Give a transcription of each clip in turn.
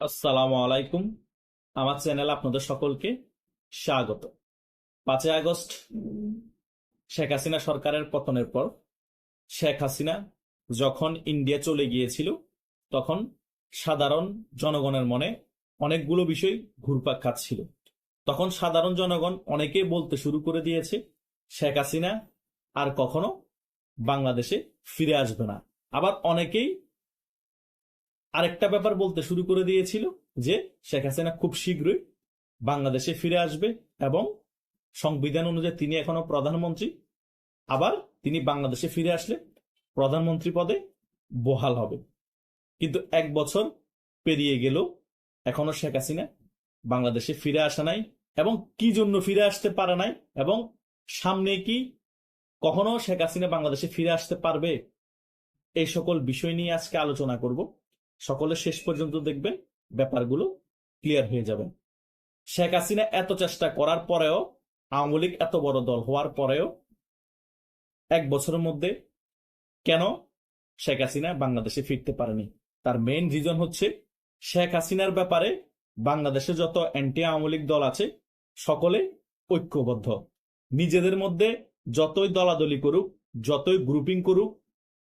আসসালামু আলাইকুম। আমার চ্যানেল আপনাদের সকলকে স্বাগত। পাঁচই আগস্ট, শেখ হাসিনা সরকারের পতনের পর শেখ হাসিনা যখন ইন্ডিয়া চলে গিয়েছিল, তখন সাধারণ জনগণের মনে অনেকগুলো বিষয় ঘুরপাক খাচ্ছিল। তখন সাধারণ জনগণ অনেকেই বলতে শুরু করে দিয়েছে, শেখ হাসিনা আর কখনো বাংলাদেশে ফিরে আসবে না। আবার অনেকেই আরেকটা ব্যাপার বলতে শুরু করে দিয়েছিল যে শেখ হাসিনা খুব শীঘ্রই বাংলাদেশে ফিরে আসবে এবং সংবিধান অনুযায়ী তিনি এখনও প্রধানমন্ত্রী। আবার তিনি বাংলাদেশে ফিরে আসলে প্রধানমন্ত্রী পদে বহাল হবে। কিন্তু এক বছর পেরিয়ে গেল, এখনও শেখ হাসিনা বাংলাদেশে ফিরে আসা নাই এবং কি জন্য ফিরে আসতে পারে নাই এবং সামনে কি কখনো শেখ হাসিনা বাংলাদেশে ফিরে আসতে পারবে? এই সকল বিষয় নিয়ে আজকে আলোচনা করব। সকলে শেষ পর্যন্ত দেখবেন ব্যাপারগুলো ক্লিয়ার হয়ে যাবে। শেখ হাসিনা এত চেষ্টা করার পরেও আওয়ামী লীগ এত বড় দল হওয়ার পরেও এক বছরের মধ্যে কেন শেখ হাসিনা বাংলাদেশে ফিরতে পারেনি? তার মেইন রিজন হচ্ছে শেখ হাসিনার ব্যাপারে বাংলাদেশে যত অ্যান্টি আওয়ামী লীগ দল আছে, সকলে ঐক্যবদ্ধ। নিজেদের মধ্যে যতই দলাদলি করুক, যতই গ্রুপিং করুক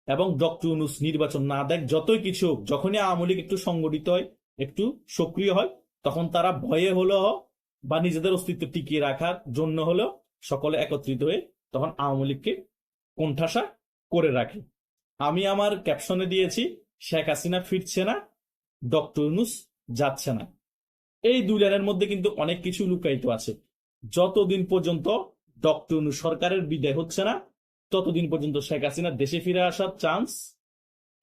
এবং ডক্টর ইউনুস নির্বাচন না দেখ, যতই কিছু হোক, যখনই আওয়ামী লীগ একটু সংগঠিত হয়, একটু সক্রিয় হয়, তখন তারা ভয়ে হলেও বা নিজেদের অস্তিত্ব টিকিয়ে রাখার জন্য হলেও সকলে একত্রিত হয়ে তখন আওয়ামী লীগকে কোণঠাসা করে রাখে। আমি আমার ক্যাপশনে দিয়েছি, শেখ হাসিনা ফিরছে না, ডক্টর ইউনুস যাচ্ছে না। এই দুই লাইনের মধ্যে কিন্তু অনেক কিছু লুকায়িত আছে। যতদিন পর্যন্ত ডক্টর ইউনুস সরকারের বিদায় হচ্ছে না ততদিন পর্যন্ত শেখ হাসিনা দেশে ফিরে আসার চান্স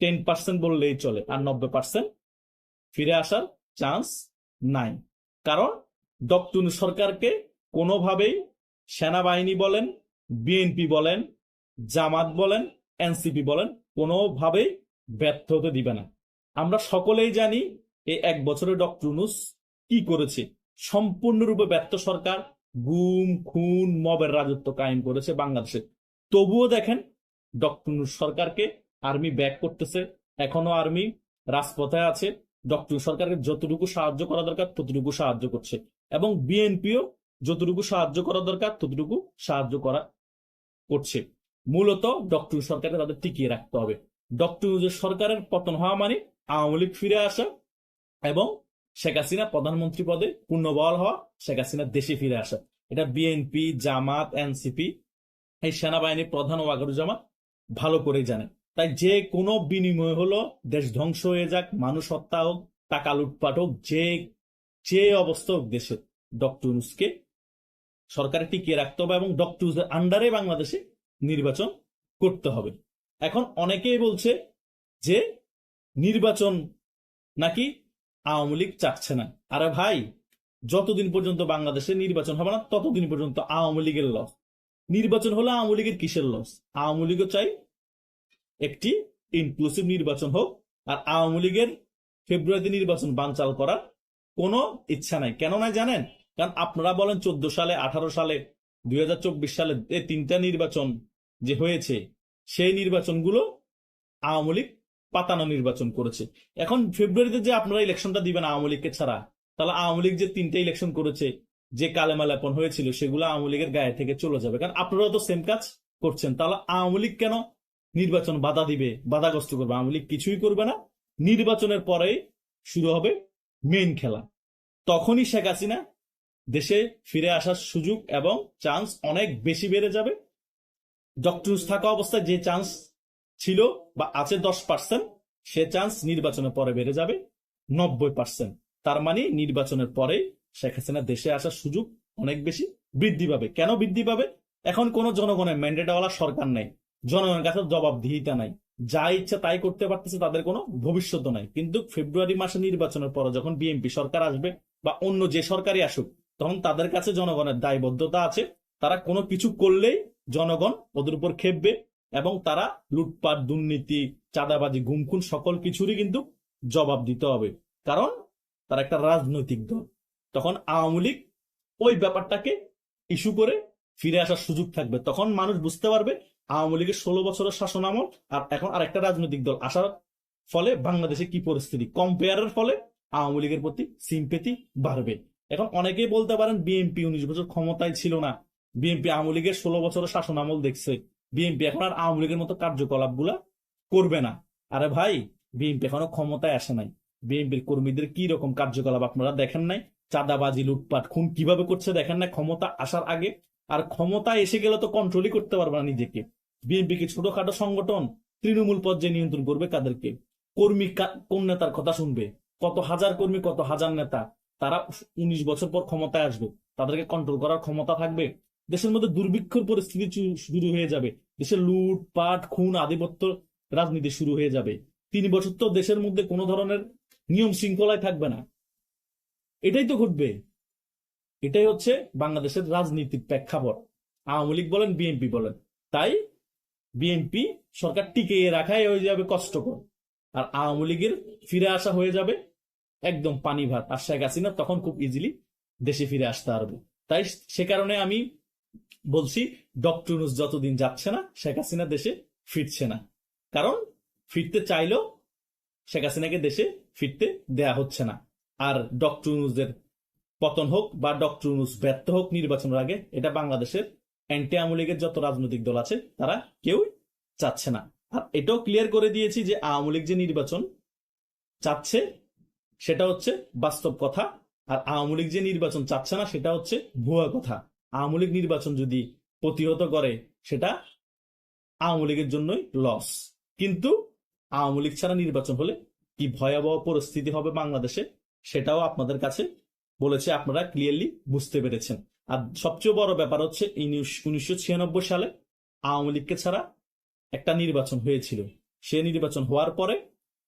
টেন পার্সেন্ট বললেই চলে আর নব্বই পার্সেন্ট ফিরে আসার চান্স নাই। কারণ ডক্টর সরকারকে কোনোভাবেই সেনাবাহিনী বলেন বিএনপি বলেন, জামাত বলেন এনসিপি বলেন, কোনোভাবেই ব্যর্থ হতে দিবে না। আমরা সকলেই জানি এই এক বছরে ডক্টর কি করেছে। সম্পূর্ণরূপে ব্যর্থ সরকার গুম, খুন, মবের রাজত্ব কায়েম করেছে বাংলাদেশে তবুও দেখেন, ডক্টর সরকারকে আর্মি ব্যাক করতেছে। এখনও আর্মি রাজপথে আছে। ডক্টর সরকারকে যতটুকু সাহায্য করা দরকার, ততটুকু সাহায্য করছে। এবং বিএনপিও যতটুকু সাহায্য করা দরকার, ততটুকু সাহায্য করা করছে। মূলত ডক্টর সরকারকে তাদের টিকিয়ে রাখতে হবে। ডক্টর সরকারের পতন হওয়া মানে আওয়ামী লীগ ফিরে আসা এবং শেখ হাসিনা প্রধানমন্ত্রী পদে পূর্ণবহাল হওয়া, শেখ হাসিনা দেশে ফিরে আসা। এটা বিএনপি, জামাত, এনসিপি এই সেনাবাহিনীর প্রধান ওয়াগরুজামা ভালো করে জানে তাই যে কোনো বিনিময় হলো, দেশ ধ্বংস হয়ে যাক, মানুষ হত্যা হোক, টাকা লুটপাট হোক, যে যে অবস্থা হোক দেশে, ডক্টর ইউনুসকে সরকারে টিকিয়ে রাখতে হবে এবং ডক্টর আন্ডারে বাংলাদেশে নির্বাচন করতে হবে। এখন অনেকেই বলছে যে নির্বাচন নাকি আওয়ামী লীগ চাচ্ছে না। আরে ভাই, যতদিন পর্যন্ত বাংলাদেশে নির্বাচন হবে না, ততদিন পর্যন্ত আওয়ামী লীগের লস। নির্বাচন হলো আওয়ামী লীগের কিসের লস? আওয়ামী লীগও চাই একটি ইনক্লুসিভ নির্বাচন হোক, আর আওয়ামী লীগের ফেব্রুয়ারিতে নির্বাচন বানচাল করার কোনো ইচ্ছা নাই। কেন নাই জানেন? কারণ আপনারা বলেন চোদ্দ সালে, আঠারো সালে, দুই হাজার চব্বিশ সালে এই তিনটা নির্বাচন যে হয়েছে, সেই নির্বাচনগুলো আওয়ামী লীগ পাতানো নির্বাচন করেছে। এখন ফেব্রুয়ারিতে যে আপনারা ইলেকশনটা দিবেন আওয়ামী লীগকে ছাড়া, তাহলে আওয়ামী লীগ যে তিনটা ইলেকশন করেছে যে কালেমালাপন হয়েছিল, সেগুলো আওয়ামী লীগের গায়ে থেকে চলে যাবে। কারণ আপনারা তো সেম কাজ করছেন। তাহলে আওয়ামী লীগ কেন নির্বাচন বাধা দিবে, বাধাগ্রস্ত করবে? আওয়ামী লীগ কিছুই করবে না। নির্বাচনের পরেই শুরু হবে মেইন খেলা। তখনই শেখ হাসিনা দেশে ফিরে আসার সুযোগ এবং চান্স অনেক বেশি বেড়ে যাবে। ডক্টর থাকা অবস্থায় যে চান্স ছিল বা আছে দশ পার্সেন্ট সে চান্স নির্বাচনের পরে বেড়ে যাবে নব্বই পার্সেন্ট তার মানে নির্বাচনের পরে শেখ হাসিনা দেশে আসার সুযোগ অনেক বেশি বৃদ্ধি পাবে। কেন বৃদ্ধি পাবে? এখন কোন জনগণের ম্যান্ডেটওয়ালা সরকার নেই। জনগণের কাছে জবাবদিহিতা নাই। যা ইচ্ছা তাই করতে পারতেছে, তাদের কোনো ভবিষ্যৎ নাই। কিন্তু ফেব্রুয়ারি মাসে নির্বাচনের পরে যখন বিএনপি সরকার আসবে বা অন্য যে সরকারই আসুক, তখন তাদের কাছে জনগণের দায়বদ্ধতা আছে। তারা কোনো কিছু করলেই জনগণ ওদের উপর খেপবে এবং তারা লুটপাট, দুর্নীতি, চাঁদাবাজি, গুমখুন সকল কিছুরই কিন্তু জবাব দিতে হবে। কারণ তারা একটা রাজনৈতিক দল। তখন আওয়ামী লীগ ওই ব্যাপারটাকে ইস্যু করে ফিরে আসার সুযোগ থাকবে। তখন মানুষ বুঝতে পারবে আওয়ামী লীগের ষোলো বছরের শাসন আমল আর এখন আরেকটা রাজনৈতিক দল আসার ফলে বাংলাদেশে কি পরিস্থিতি? কম্পেয়ারের ফলে আওয়ামী লীগের প্রতি সিম্পেতি বাড়বে। এখন অনেকেই বলতে পারেন বিএনপি উনিশ বছর ক্ষমতায় ছিল না। বিএনপি আওয়ামী লীগের ষোলো বছরের শাসন আমল দেখছে। বিএনপি এখন আর আওয়ামী লীগের মতো কার্যকলাপ করবে না। আরে ভাই বিএনপি এখনও ক্ষমতায় আসে নাই। বিএনপির কর্মীদের কি রকম কার্যকলাপ আপনারা দেখেন নাই? চাঁদাবাজি, লুটপাট, খুন কীভাবে করছে দেখেন না, ক্ষমতা আসার আগে। আর ক্ষমতা এসে গেলে তো কন্ট্রোলই করতে পারবে না নিজেকে। বিএনপি কি ছোটখাটো সংগঠন? তৃণমূল পর্যায়ে নিয়ন্ত্রণ করবে কাদেরকে? কর্মী কোন নেতার কথা শুনবে? কত হাজার কর্মী, কত হাজার নেতা? তারা উনিশ বছর পর ক্ষমতায় আসবে। তাদেরকে কন্ট্রোল করার ক্ষমতা থাকবে। দেশের মধ্যে দুর্ভিক্ষর পরিস্থিতি শুরু হয়ে যাবে। দেশের লুট পাট খুন, আধিপত্য রাজনীতি শুরু হয়ে যাবে। তিন বছর তো দেশের মধ্যে কোনো ধরনের নিয়ম শৃঙ্খলায় থাকবে না। এটাই তো ঘটবে। এটাই হচ্ছে বাংলাদেশের রাজনীতির প্রেক্ষাপট। আওয়ামী লীগ বলেন, বিএনপি বলেন। তাই বিএনপি সরকার টিকিয়ে রাখাই হয়ে যাবে কষ্টকর। আর আওয়ামী লীগের ফিরে আসা হয়ে যাবে একদম পানি ভাত। আর শেখ হাসিনা তখন খুব ইজিলি দেশে ফিরে আসতে পারবে। তাই সে কারণে আমি বলছি, ডক্টর যতদিন যাচ্ছে না, শেখ হাসিনা দেশে ফিরছে না। কারণ ফিরতে চাইলেও শেখ হাসিনাকে দেশে ফিরতে দেয়া হচ্ছে না। আর ডক্টর পতন হোক বা ডক্টর ইউনুস ব্যর্থ হোক নির্বাচনের আগে, এটা বাংলাদেশের অ্যান্টি আওয়ামী লীগের যত রাজনৈতিক দল আছে, তারা কেউই চাচ্ছে না। আর এটাও ক্লিয়ার করে দিয়েছি যে আওয়ামী লীগ যে নির্বাচন চাচ্ছে, সেটা হচ্ছে বাস্তব কথা। আর আওয়ামী লীগ যে নির্বাচন চাচ্ছে না, সেটা হচ্ছে ভুয়া কথা। আওয়ামী লীগ নির্বাচন যদি প্রতিহত করে, সেটা আওয়ামী লীগের জন্যই লস কিন্তু আওয়ামী লীগ ছাড়া নির্বাচন হলে কি ভয়াবহ পরিস্থিতি হবে বাংলাদেশে? সেটাও আপনাদের কাছে বলেছে, আপনারা ক্লিয়ারলি বুঝতে পেরেছেন। আর সবচেয়ে বড় ব্যাপার হচ্ছে উনিশশো ছিয়ানব্বই সালে আওয়ামী লীগকে ছাড়া একটা নির্বাচন হয়েছিল। সে নির্বাচন হওয়ার পরে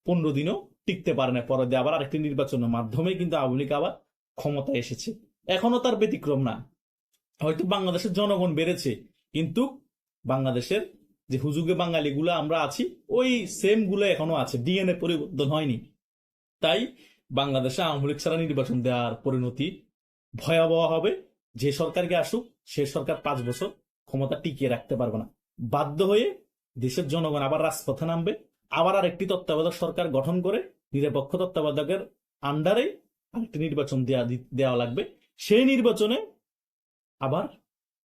পনেরো দিনও টিকতে পারে না পরে আবার আরেকটি নির্বাচনের মাধ্যমে কিন্তু আওয়ামী লীগ আবার ক্ষমতায় এসেছে। এখনও তার ব্যতিক্রম না। হয়তো বাংলাদেশের জনগণ বেড়েছে, কিন্তু বাংলাদেশের যে হুজুগে বাঙালিগুলো আমরা আছি, ওই সেমগুলো এখনও আছে। ডিএনএ পরিবর্তন হয়নি। তাই বাংলাদেশে আওয়ামী লীগ ছাড়া নির্বাচন দেওয়ার পরিণতি ভয়াবহ হবে। যে সরকারকে আসুক, সে সরকার পাঁচ বছর ক্ষমতা টিকিয়ে রাখতে পারবে না। বাধ্য হয়ে দেশের জনগণ আবার রাজপথে নামবে। আবার আরেকটি তত্ত্বাবধায়ক সরকার গঠন করে নিরপেক্ষ তত্ত্বাবধায়কের আন্ডারে আরেকটি নির্বাচন দেওয়া দেওয়া লাগবে। সেই নির্বাচনে আবার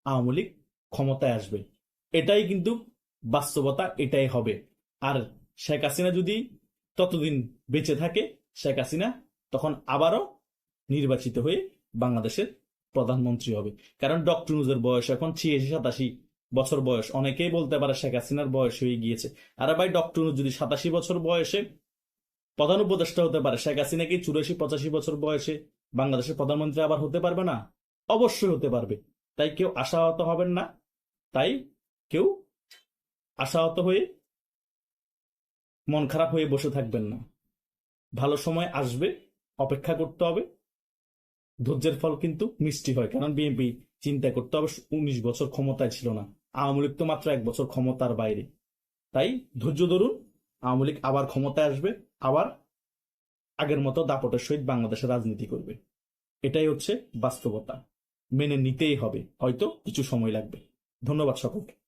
আওয়ামী লীগ ক্ষমতায় আসবে। এটাই কিন্তু বাস্তবতা, এটাই হবে। আর শেখ হাসিনা যদি ততদিন বেঁচে থাকে শেখ হাসিনা তখন আবারও নির্বাচিত হয়ে বাংলাদেশের প্রধানমন্ত্রী হবে। কারণ ডক্টর নুজের বয়স এখন ছিয়াশি, সাতাশি বছর বয়স। অনেকেই বলতে পারে শেখ হাসিনার বয়স হয়ে গিয়েছে। আরে ভাই, ডক্টর নুজ যদি সাতাশি বছর বয়সে প্রধান উপদেষ্টা হতে পারে, শেখ হাসিনা কি চুরাশি, পঁচাশি বছর বয়সে বাংলাদেশের প্রধানমন্ত্রী আবার হতে পারবে না? অবশ্যই হতে পারবে। তাই কেউ আশাহত হবেন না। তাই কেউ আশাহত হয়ে মন খারাপ হয়ে বসে থাকবেন না। ভালো সময় আসবে, অপেক্ষা করতে হবে। ধৈর্যের ফল কিন্তু মিষ্টি হয়, কারণ বিএনপি চিন্তা করতে হবে উনিশ বছর ক্ষমতায় ছিল না। আওয়ামী লীগ তো মাত্র এক বছর ক্ষমতার বাইরে। তাই ধৈর্য ধরুন, আওয়ামী লীগ আবার ক্ষমতায় আসবে, আবার আগের মতো দাপটের সহিত বাংলাদেশের রাজনীতি করবে। এটাই হচ্ছে বাস্তবতা। মেনে নিতেই হবে, হয়তো কিছু সময় লাগবে। ধন্যবাদ সকলকে।